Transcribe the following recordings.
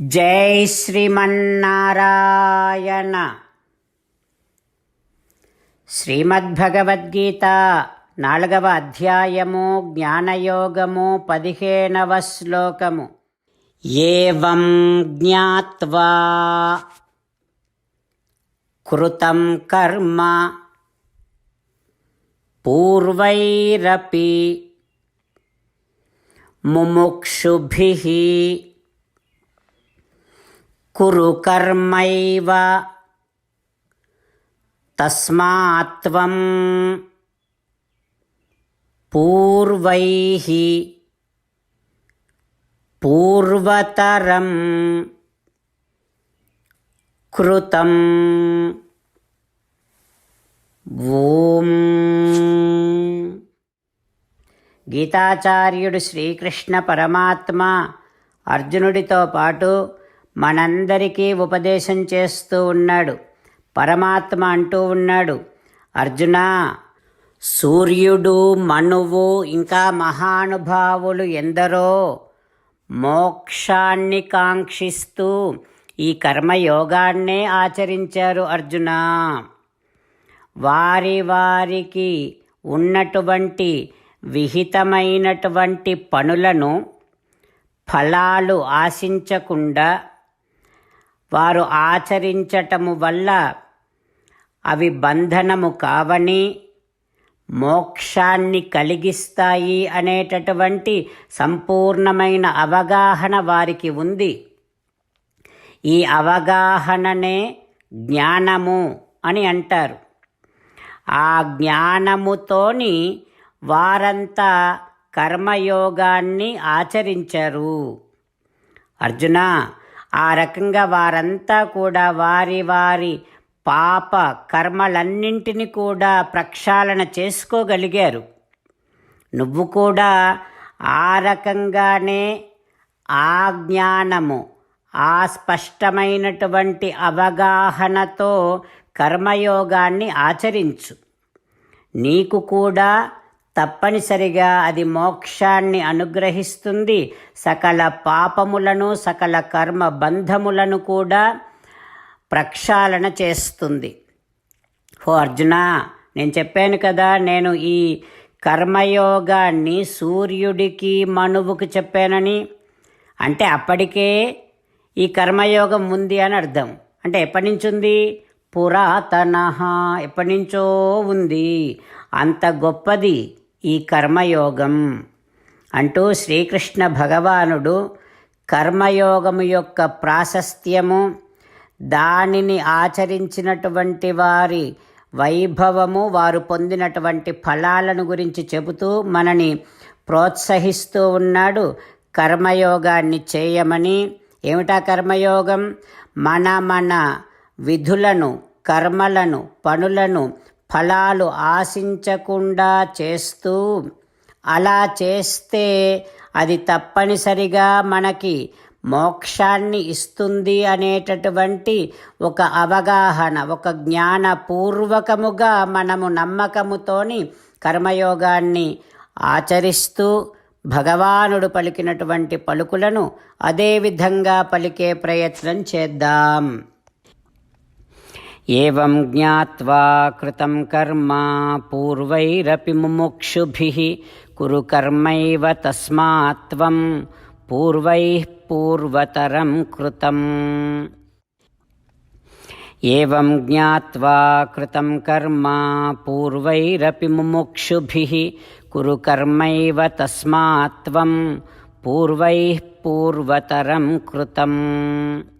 జై శ్రీమన్నారాయణ. శ్రీమద్భగవద్గీత నాలుగవ అధ్యాయము జ్ఞానయోగము పదిహేనవ శ్లోకము. ఏవం జ్ఞాత్వా? కృతం కర్మ. పూర్వైరపి. ముముక్షుభి. కురు కర్మైవ తస్మాత్వం పూర్వై పూర్వతరం కృతం ఓం గీతాచార్యుడు శ్రీకృష్ణ పరమాత్మ అర్జునుడితో పాటు మనందరికీ ఉపదేశం చేస్తూ ఉన్నాడు. పరమాత్మ అంటూ ఉన్నాడు. అర్జున సూర్యుడు మనువు ఇంకా మహానుభావులు ఎందరో మోక్షాన్ని కాంక్షిస్తూ ఈ కర్మయోగాన్నే ఆచరించారు అర్జున. వారి వారికి ఉన్నటువంటి విహితమైనటువంటి పనులను ఫలాలు ఆశించకుండా వారు ఆచరించటము వల్ల అవి బంధనము కావని మోక్షాన్ని కలిగిస్తాయి అనేటటువంటి సంపూర్ణమైన అవగాహన వారికి ఉంది. ఈ అవగాహననే జ్ఞానము అని అంటారు. ఆ జ్ఞానముతోని వారంతా కర్మయోగాన్ని ఆచరించారు. అర్జున ఆ రకంగా వారంతా కూడా వారి వారి పాప కర్మలన్నింటినీ కూడా ప్రక్షాళన చేసుకోగలిగారు. నువ్వు కూడా ఆ రకంగానే ఆ జ్ఞానము ఆ స్పష్టమైనటువంటి అవగాహనతో కర్మయోగాన్ని ఆచరించు. నీకు కూడా తప్పనిసరిగా అది మోక్షాన్ని అనుగ్రహిస్తుంది. సకల పాపములను సకల కర్మ బంధములను కూడా ప్రక్షాళన చేస్తుంది. ఓ అర్జున నేను చెప్పాను కదా నేను ఈ కర్మయోగాన్ని సూర్యుడికి మనువుకి చెప్పానని. అంటే అప్పటికే ఈ కర్మయోగం ఉంది అని అర్థం. అంటే ఎప్పటి నుంచి ఉంది పురాతన ఎప్పటి నుంచో ఉంది. అంత గొప్పది. ఈ కర్మయోగం అంటూ శ్రీకృష్ణ భగవానుడు కర్మయోగము యొక్క ప్రాశస్త్యము దానిని ఆచరించినటువంటి వారి వైభవము వారు పొందినటువంటి ఫలాలను గురించి చెబుతూ మనని ప్రోత్సహిస్తూ ఉన్నాడు. కర్మయోగాన్ని చేయమని. ఏమిటా కర్మయోగం? మన మన విధులను కర్మలను పనులను ఫలాలు ఆశించకుండా చేస్తూ అలా చేస్తే అది తప్పనిసరిగా మనకి మోక్షాన్ని ఇస్తుంది అనేటటువంటి ఒక అవగాహన ఒక జ్ఞానపూర్వకముగా మనము నమ్మకముతోని కర్మయోగాన్ని ఆచరిస్తూ భగవానుడు పలికినటువంటి పలుకులను అదేవిధంగా పలికే ప్రయత్నం చేద్దాం. एवं ज्ञात्वा कृतं कर्म पूर्वैरपि मुमुक्षुभिः कुरु कर्मैव तस्मात्त्वं पूर्वैः पूर्वतरं कृतम्। एवं ज्ञात्वा कृतं कर्म पूर्वैरपि मुमुक्षुभिः कुरु कुरुकर्मैव तस्मात्त्वं पूर्वैः पूर्वतरं कृतम्।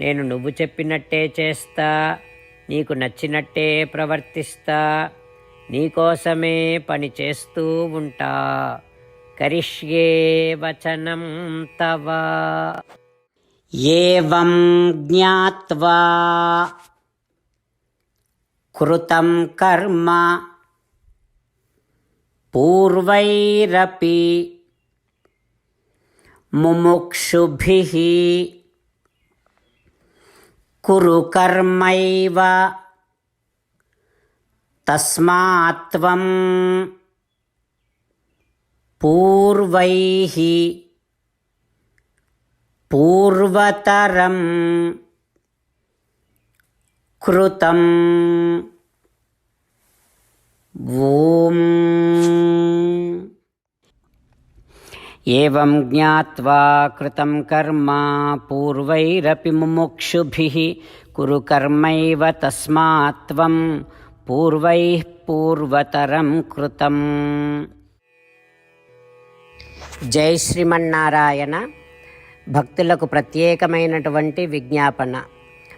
నేను నువ్వు చెప్పినట్టే చేస్తా నీకు నచ్చినట్టే ప్రవర్తిస్తా నీకోసమే పని చేస్తూ ఉంటా. కరిష్యే వచనం తవ. ఏవం జ్ఞాత్వా? కృతం కర్మ. పూర్వైరపి. ముముక్షుభిः. कुरु कर्मैव। तस्मात्त्वं पूर्वैः पूर्वतरं कृतम् ॐ एवं ఏం జ్ఞాత్వా కృతం కర్మ పూర్వైరపి ముముక్షుభిः కురు కర్మైవ తస్మాత్ త్వం పూర్వతరం కృతం. జై శ్రీమన్నారాయణ. భక్తులకు ప్రత్యేకమైనటువంటి విజ్ఞాపన.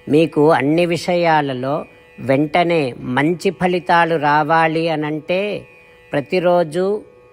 మీకు అన్ని విషయాలలో వెంటనే మంచి ఫలితాలు రావాలి అనంటే ప్రతిరోజు